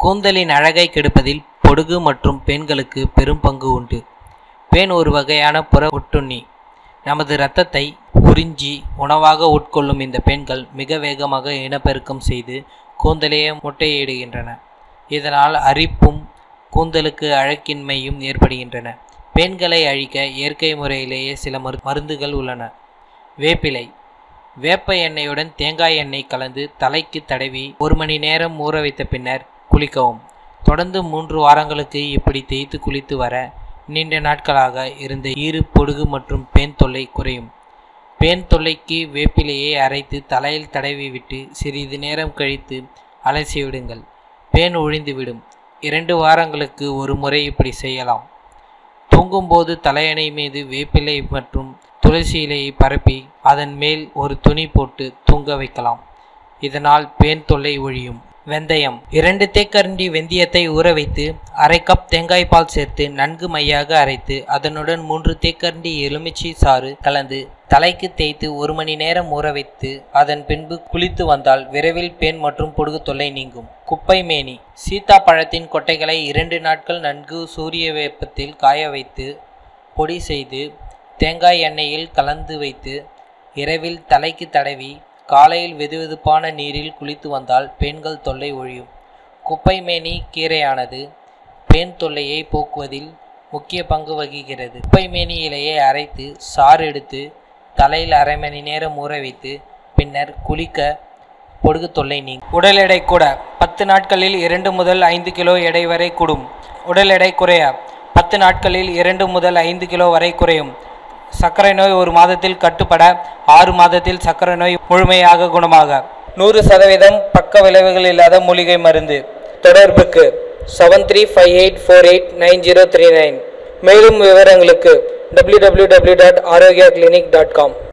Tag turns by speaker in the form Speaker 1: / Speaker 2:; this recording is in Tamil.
Speaker 1: கூந்தலின் அழகை கெடுப்பதில் பொடுகு மற்றும் பெண்களுக்கு பெரும் பங்கு உண்டு. பேன் ஒரு வகையான புற ஒட்டுண்ணி. நமது இரத்தத்தை உறிஞ்சி உணவாக உட்கொள்ளும் இந்த பெண்கள் மிக வேகமாக இனப்பெருக்கம் செய்து கூந்தலையே முட்டையிடுகின்றன. இதனால் அரிப்பும் கூந்தலுக்கு அழக்கின்மையும் ஏற்படுகின்றன. பெண்களை அழிக்க இயற்கை முறையிலேயே சில மரு மருந்துகள் உள்ளன. வேப்பிலை. வேப்ப எண்ணெயுடன் தேங்காய் எண்ணெய் கலந்து தலைக்கு தடவி ஒரு மணி நேரம் ஊற வைத்த பின்னர் குளிக்கவும். தொடர்ந்து மூன்று வாரங்களுக்கு இப்படி தேய்த்து குளித்து வர நீண்ட நாட்களாக இருந்த ஈறு பொடுகு மற்றும் பேன் தொல்லை குறையும். பேன் தொல்லைக்கு வேப்பிலையை அரைத்து தலையில் தடவி விட்டு சிறிது நேரம் கழித்து அலசிவிடுங்கள் பேன் ஒழிந்துவிடும் இரண்டு வாரங்களுக்கு ஒரு முறை இப்படி செய்யலாம். தூங்கும்போது தலையணை மீது வேப்பிலை மற்றும் துளசி இலையை பரப்பி அதன் மேல் ஒரு துணி போட்டு தூங்க வைக்கலாம். இதனால் பேன் தொல்லை ஒழியும். வெந்தயம். இரண்டு தேக்கரண்டி வெந்தயத்தை ஊற வைத்து அரை கப் தேங்காய் பால் சேர்த்து நன்கு மையாக அரைத்து அதனுடன் மூன்று தேக்கரண்டி எலுமிச்சை சாறு கலந்து தலைக்கு தேய்த்து ஒரு மணி நேரம் ஊற வைத்து அதன் பின்பு குளித்து வந்தால் விரைவில் பேன் மற்றும் பொடுகு தொல்லை நீங்கும். குப்பை மேனி. சீதா பழத்தின் கொட்டைகளை இரண்டு நாட்கள் நன்கு சூரிய வெப்பத்தில் காய வைத்து பொடி செய்து தேங்காய் எண்ணெயில் கலந்து வைத்து இரவில் தலைக்கு தடவி காலையில் வெதுவெதுப்பான நீரில் குளித்து வந்தால் பெண்கள் தொல்லை ஒழியும். குப்பைமேனி கீரையானது பெண் தொல்லையை போக்குவதில் முக்கிய பங்கு வகிக்கிறது. குப்பைமேனி இலையை அரைத்து சாறு எடுத்து தலையில் அரை மணி நேரம் ஊற வைத்து பின்னர் குளிக்க பொடுகு தொல்லை நீங்கும். உடல் எடை கூட. பத்து நாட்களில் இரண்டு முதல் ஐந்து கிலோ எடை வரை கூடும். உடல் எடை குறைய. பத்து நாட்களில் இரண்டு முதல் ஐந்து கிலோ வரை குறையும். சர்க்கரை நோய் ஒரு மாதத்தில் கட்டுப்பட ஆறு மாதத்தில் சர்க்கரை நோய் முழுமையாக குணமாக. நூறு சதவீதம் பக்க விளைவுகள் இல்லாத மூலிகை மருந்து. தொடர்புக்கு seven three five eight four eight nine zero three nine மேலும் விவரங்களுக்கு W W W dot Arogya clinic dot com